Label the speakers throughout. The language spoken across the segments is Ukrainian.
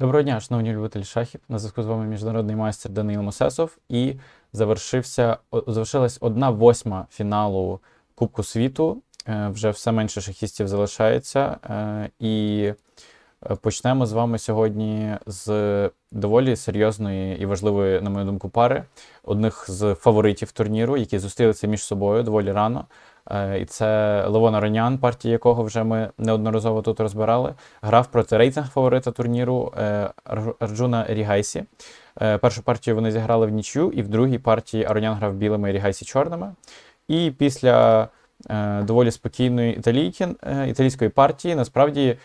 Speaker 1: Доброго дня, шановні любителі шахів. На зв'язку з вами міжнародний майстер Даниїл Мосесов. І завершився, завершилась одна восьма фіналу Кубку світу. Е, Вже все менше шахістів залишається. Е, І е, почнемо з вами сьогодні з доволі серйозної і важливої, на мою думку, пари. Одних з фаворитів турніру, які зустрілися між собою доволі рано. Е, І це Левон Аронян, партії якого вже ми неодноразово тут розбирали. Грав проти рейтинг фаворита турніру е, Арджуна Рігайсі. Е, Першу партію вони зіграли в нічю, і в другій партії Аронян грав білими, Рігайсі чорними. І після доволі спокійної італійки, італійської партії насправді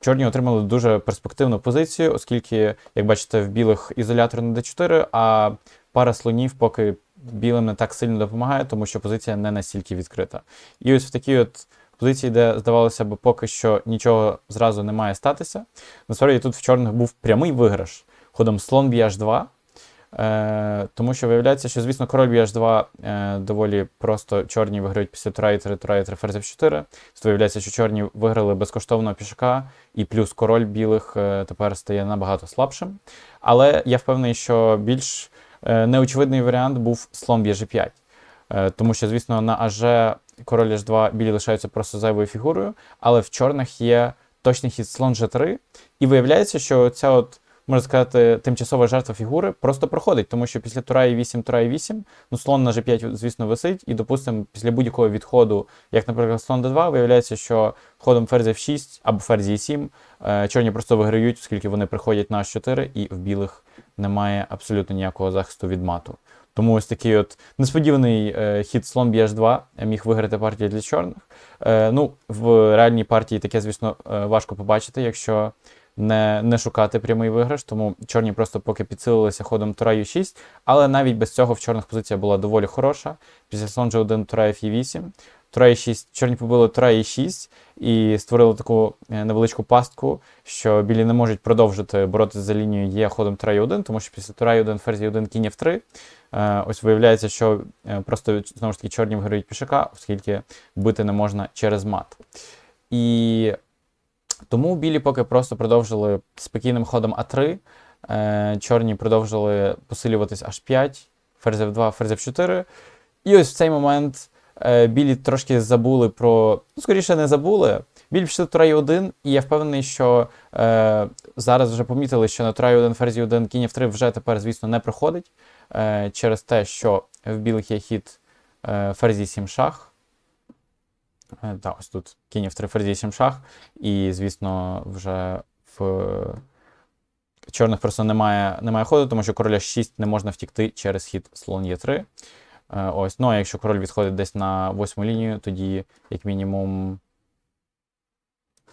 Speaker 1: чорні отримали дуже перспективну позицію, оскільки, як бачите, в білих ізолятор на d4, а пара слонів поки білим не так сильно допомагає, тому що позиція не настільки відкрита. І ось в такій от позиції, де здавалося б, поки що нічого зразу не має статися. Насправді тут в чорних був прямий виграш ходом слон б'є h2. Е, тому що виявляється, що, звісно, король б'є h2 е, доволі просто чорні виграють після тура і 3, тура і 3, ферзь f4. Тут виявляється, що чорні виграли безкоштовного пішака, і плюс король білих е, тепер стає набагато слабшим. Але я впевнений, що більш неочевидний варіант був слон б'є g5. Е, тому що, звісно, на АЖ король h2 білі лишаються просто зайвою фігурою, але в чорних є точний хід слон g3, і виявляється, що ця от, можна сказати, тимчасова жертва фігури просто проходить, тому що після тура і 8, тура і 8, ну слон на g5, звісно, висить, і, допустимо, після будь-якого відходу, як, наприклад, слон d2, виявляється, що ходом ферзь f6 або ферзь e7 е, чорні просто виграють, оскільки вони приходять на h4, і в білих немає абсолютно ніякого захисту від мату. Тому ось такий от несподіваний е, хід слон б'є h2 міг виграти партію для чорних. Е, ну, в реальній партії таке, звісно, е, важко побачити, якщо не, не шукати прямий виграш, тому чорні просто поки підсилилися ходом тура u6, але навіть без цього в чорних позиція була доволі хороша. Після слон g1 тура f8, тура e6, чорні побили тура e6 і створили таку е, невеличку пастку, що білі не можуть продовжити боротися за лінією Є ходом тура e1, тому що після тура e1 ферзь e1 кінь f3. Е, Ось виявляється, що е, просто знову ж таки чорні виграють пішака, оскільки бити не можна через мат. І тому білі поки просто продовжили спокійним ходом А3. е, Чорні продовжили посилюватись H5, ферзь F2, ферзь F4. І ось в цей момент е, білі трошки забули про. Ну, скоріше, не забули. Білі пішли тура 1, і я впевнений, що е, зараз вже помітили, що на тура 1, ферзі 1, кінь F3 вже тепер, звісно, не проходить е, через те, що в білих є хід е, ферзі 7 шах. Е, та, ось тут кінь F3, ферзі 7 шах. І, звісно, вже в чорних просто немає, немає ходу, тому що короля 6 не можна втікти через хід слон Е3. Е, ось. Ну, а якщо король відходить десь на восьму лінію, тоді, як мінімум,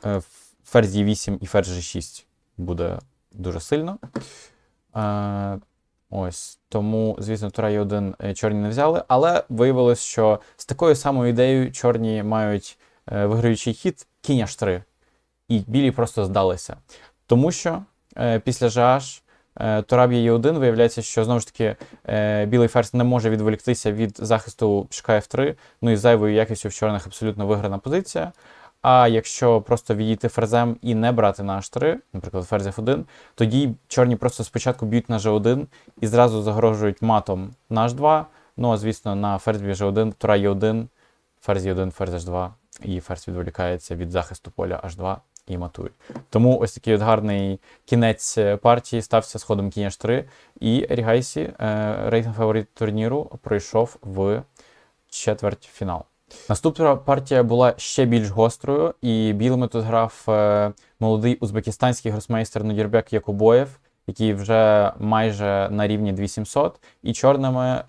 Speaker 1: е, ферзь Е8 і ферзь G6 буде дуже сильно. Е, ось. Тому, звісно, тура Е1 е, чорні не взяли, але виявилось, що з такою самою ідеєю чорні мають е, виграючий хід кінь H3. І білі просто здалися. Тому що е, після GH е, тура б'є Е1, виявляється, що знову ж таки е, білий ферзь не може відволіктися від захисту пішка F3, ну і зайвою якістю в чорних абсолютно виграна позиція. А якщо просто відійти ферзем і не брати на H3, наприклад, ферзь F1, тоді чорні просто спочатку б'ють на G1 і зразу загрожують матом на H2. Ну, а звісно, на ферзь б'є G1, тура Е1, ферзь Е1, ферзь H2, і ферзь відволікається від захисту поля H2 і матують. Тому ось такий от гарний кінець е, партії стався з ходом кінь H3, і Рігайсі, е, рейтинг фаворит турніру, пройшов в четвертьфінал. Наступна партія була ще більш гострою, і білими тут грав е, молодий узбекистанський гросмейстер Нудірбек Якубоєв, який вже майже на рівні 2700, і чорними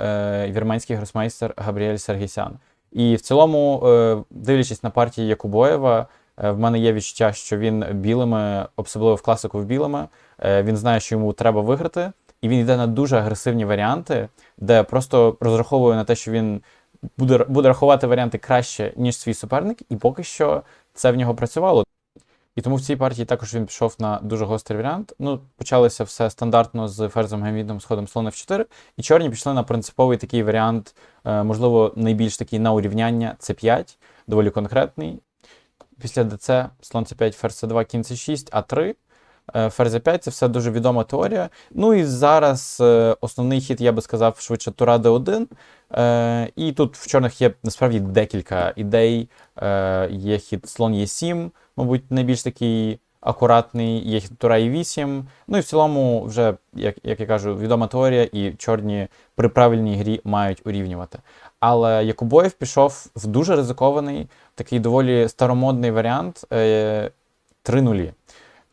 Speaker 1: вірменський гросмейстер Габріель Сергісян. І в цілому, дивлячись на партії Якубоєва, в мене є відчуття, що він білими, особливо в класику в білими, е, він знає, що йому треба виграти, і він йде на дуже агресивні варіанти, де просто розраховує на те, що він буде, буде рахувати варіанти краще, ніж свій суперник, і поки що це в нього працювало. І тому в цій партії також він пішов на дуже гострий варіант. Ну, почалося все стандартно з ферзем гамідом, з ходом слон f4, і чорні пішли на принциповий такий варіант, е, можливо, найбільш такий на урівняння c5, доволі конкретний. Після ДЦ слон c5, ферзь c2, кінь c6, а3. ферзь ферзь 5 це все дуже відома теорія. Ну і зараз е, основний хід, я би сказав, швидше Тура Д1. Е, і тут в чорних є насправді декілька ідей. Е, є хід слон e 7 мабуть, найбільш такий акуратний, є Тура Е8. Ну і в цілому, вже, як, як я кажу, відома теорія, і чорні при правильній грі мають урівнювати. Але Якубоєв пішов в дуже ризикований, такий доволі старомодний варіант е, 3 нулі.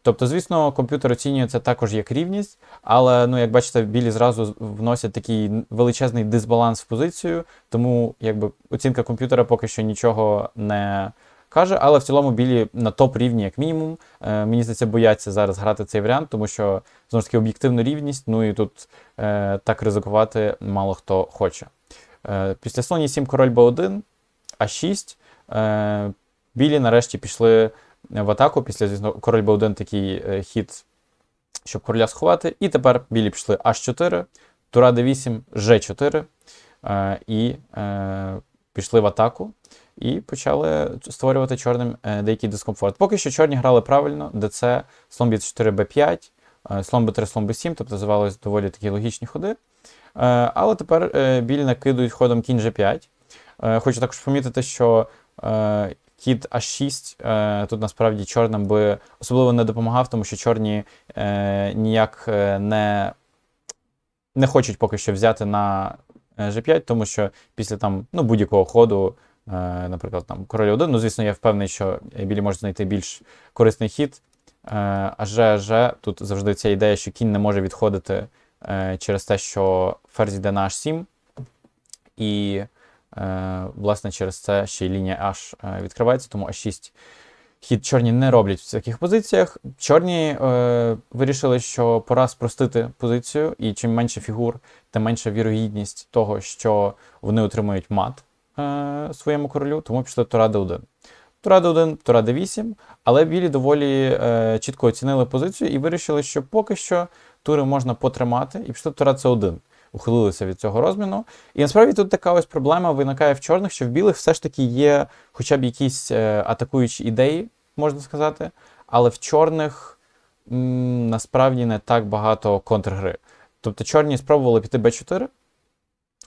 Speaker 1: Тобто, звісно, комп'ютер оцінює це також як рівність, але ну, як бачите, білі зразу вносять такий величезний дисбаланс в позицію, тому якби оцінка комп'ютера поки що нічого не каже. Але в цілому білі на топ рівні, як мінімум. Е, мені здається, бояться зараз грати цей варіант, тому що знову ж таки об'єктивну рівність. Ну і тут е, так ризикувати мало хто хоче. Е, після слоні 7 король Б1, А6. Е, білі нарешті пішли в атаку. Після, звісно, король Б1 такий е, хід, щоб короля сховати. І тепер білі пішли H4, Тура Д8, Ж4 е, і е, пішли в атаку. І почали створювати чорним е, деякий дискомфорт. Поки що чорні грали правильно, ДЦ, слон Б4, Б5, е, слон Б3, слон Б7, тобто здавалось доволі такі логічні ходи. Е, але тепер е, білі накидують ходом кінь G5. Е, хочу також помітити, що кіт А6 е, тут насправді чорним би особливо не допомагав, тому що чорні ніяк не, не хочуть поки що взяти на е, G5, тому що після там ну, будь-якого ходу, наприклад, там король 1, ну звісно, я впевнений, що білі можуть знайти більш корисний хід. Е, а Ж, Ж, тут завжди ця ідея, що кінь не може відходити е, через те, що ферзь йде на H7. І Е, Власне, через це ще й лінія H е, відкривається, тому А6 хід чорні не роблять в таких позиціях. Чорні е, вирішили, що пора спростити позицію, і чим менше фігур, тим менша вірогідність того, що вони отримують мат е, своєму королю, тому пішли Тура Д1. Тура Д1, Тура Д8, але білі доволі е, чітко оцінили позицію і вирішили, що поки що тури можна потримати, і пішли Тура С1 ухилилися від цього розміну. І насправді тут така ось проблема виникає в чорних, що в білих все ж таки є хоча б якісь е, атакуючі ідеї, можна сказати, але в чорних м, насправді не так багато контргри. Тобто чорні спробували піти Б4,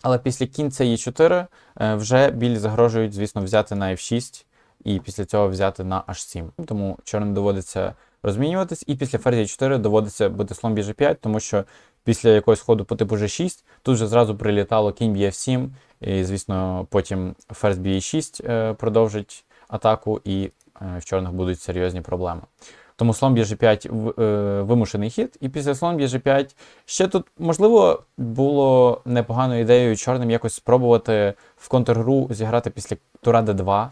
Speaker 1: але після кінця Е4 е, вже білі загрожують, звісно, взяти на F6 і після цього взяти на H7. Тому чорним доводиться розмінюватись, і після ферзі 4 доводиться бити слон Б5, тому що після якогось ходу по типу G6 тут же зразу прилітало кінь Bf7, і, звісно, потім ферзь Be6 е, продовжить атаку, і е, в чорних будуть серйозні проблеми. Тому слон Bg5 е, вимушений хід, і після слон Bg5 ще тут, можливо, було непоганою ідеєю чорним якось спробувати в контргру зіграти після тура d2. Е,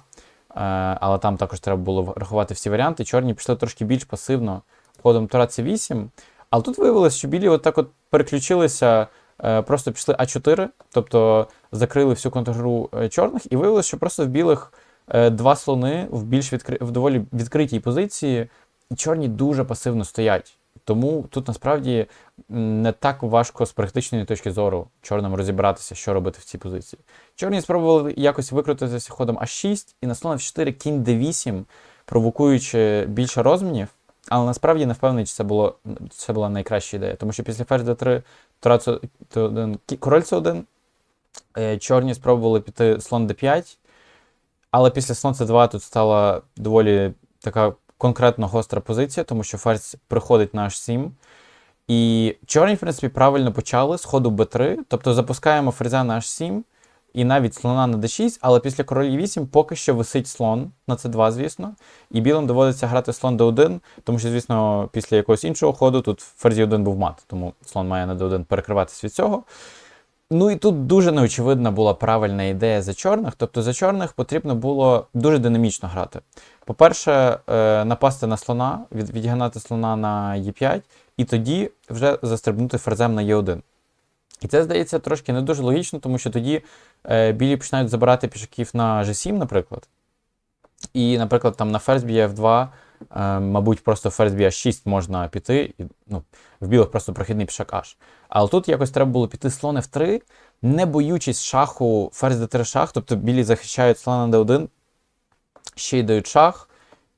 Speaker 1: але там також треба було врахувати всі варіанти. Чорні пішли трошки більш пасивно ходом тура c8. Але тут виявилось, що білі отак от переключилися, е, просто пішли А4, тобто закрили всю контргру чорних, і виявилось, що просто в білих два слони в більш відкри... в доволі відкритій позиції, чорні дуже пасивно стоять. Тому тут насправді не так важко з практичної точки зору чорним розібратися, що робити в цій позиції. Чорні спробували якось викрутитися ходом А6 і на слон F4 кінь D8, провокуючи більше розмінів. Але насправді не впевнений, чи це було це була найкраща ідея. Тому що після ферзь d3 король c1, е, чорні спробували піти слон d5, але після слон c2 тут стала доволі така конкретно гостра позиція, тому що ферзь приходить на h7. І чорні, в принципі, правильно почали з ходу b3, тобто запускаємо ферзя на h7 і навіть слона на d6, але після королі 8 поки що висить слон на c2, звісно. І білим доводиться грати слон d1, тому що, звісно, після якогось іншого ходу тут ферзі 1 був мат, тому слон має на d1 перекриватися від цього. Ну і тут дуже неочевидна була правильна ідея за чорних. Тобто за чорних потрібно було дуже динамічно грати. По-перше, е, напасти на слона, відігнати слона на e5, і тоді вже застрибнути ферзем на e1. І це здається трошки не дуже логічно, тому що тоді е, білі починають забирати пішаків на G7, наприклад. І, наприклад, там на ферзь б'є F2, е, мабуть, просто ферзь б'є 6 можна піти. І, ну, В білих просто прохідний пішак H. Але тут якось треба було піти слон F3, не боючись шаху ферзь d3 шах, тобто білі захищають слона d1, ще й дають шах,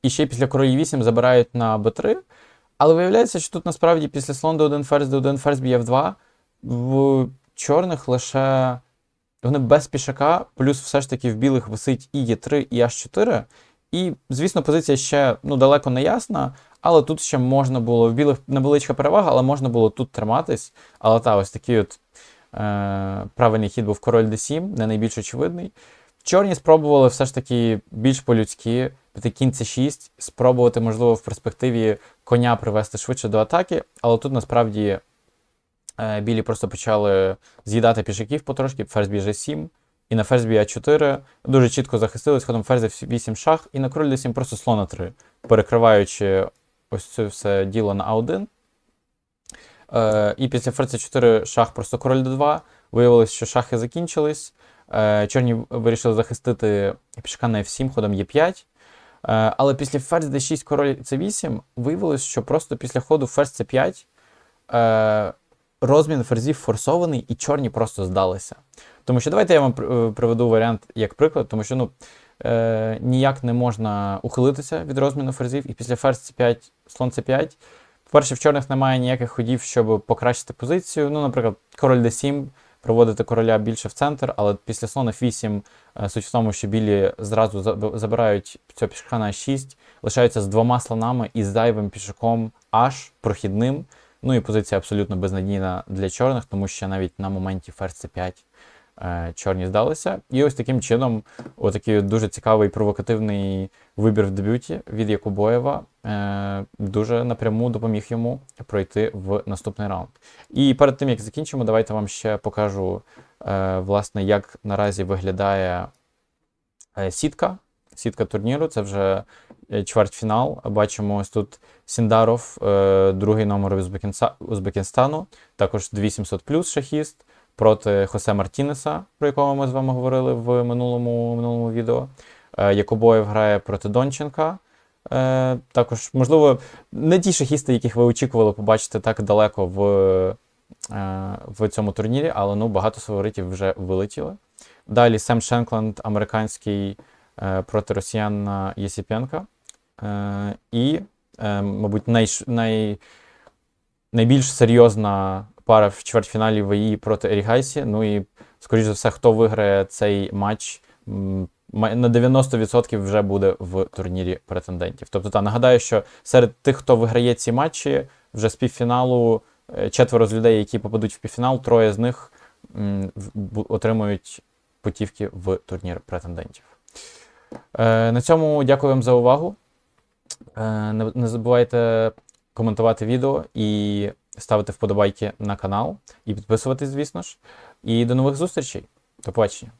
Speaker 1: і ще після королі 8 забирають на b3. Але виявляється, що тут насправді після слон d1 ферзь d1 ферзь б'є f2, в чорних лише вони без пішака, плюс все ж таки в білих висить і Е3, і H4. І, звісно, позиція ще ну, далеко не ясна, але тут ще можна було в білих невеличка перевага, але можна було тут триматись. Але та, ось такий от е, правильний хід був король d7, не найбільш очевидний. Чорні спробували все ж таки більш по-людськи піти кінь c6, спробувати, можливо, в перспективі коня привести швидше до атаки, але тут насправді е, білі просто почали з'їдати пішаків потрошки, ферзь біже 7, і на ферзь б'є 4 дуже чітко захистились ходом ферзь 8 шах, і на король d7 просто слон на 3, перекриваючи ось це все діло на А1. Е, і після ферзь 4 шах просто король d2. Виявилось, що шахи закінчились. Е, чорні вирішили захистити пішка на F7 ходом Е5. Е, але після ферзь d6 король c8 виявилось, що просто після ходу ферзь c5 е, розмін ферзів форсований, і чорні просто здалися. Тому що давайте я вам е, приведу варіант як приклад, тому що ну, е, ніяк не можна ухилитися від розміну ферзів, і після ферзь c5, слон c5. По-перше, в чорних немає ніяких ходів, щоб покращити позицію. Ну, наприклад, король d7, проводити короля більше в центр, але після слона f8 е, суть в тому, що білі зразу забирають цього пішака на 6, лишаються з двома слонами і зайвим пішаком аж прохідним. Ну і позиція абсолютно безнадійна для чорних, тому що навіть на моменті ферзь c5 е, чорні здалися. І ось таким чином, отакий дуже цікавий провокативний вибір в дебюті від Якубоєва е, дуже напряму допоміг йому пройти в наступний раунд. І перед тим як закінчимо, давайте вам ще покажу, е, власне, як наразі виглядає сітка. Сітка турніру. Це вже е, чвертьфінал. Бачимо ось тут Сіндаров, е, другий номер Узбекистану, також 2700 плюс шахіст проти Хосе Мартінеса, про якого ми з вами говорили в минулому, минулому відео. Е, Якубоєв грає проти Донченка. Також, можливо, не ті шахісти, яких ви очікували побачити так далеко в, в цьому турнірі, але ну, багато фаворитів вже вилетіли. Далі Сем Шенкланд, американський проти росіяна Єсіпенка. Е, і, е, мабуть, найш, най, найбільш серйозна пара в чвертьфіналі ВІ проти Ерігайсі. Ну і, скоріш за все, хто виграє цей матч, на 90% вже буде в турнірі претендентів. Тобто, та, нагадаю, що серед тих, хто виграє ці матчі, вже з півфіналу е, четверо з людей, які попадуть в півфінал, троє з них м, отримують путівки в турнір претендентів. Е, на цьому дякую вам за увагу. Е, не, забувайте коментувати відео і ставити вподобайки на канал, і підписуватись, звісно ж. І до нових зустрічей. До побачення.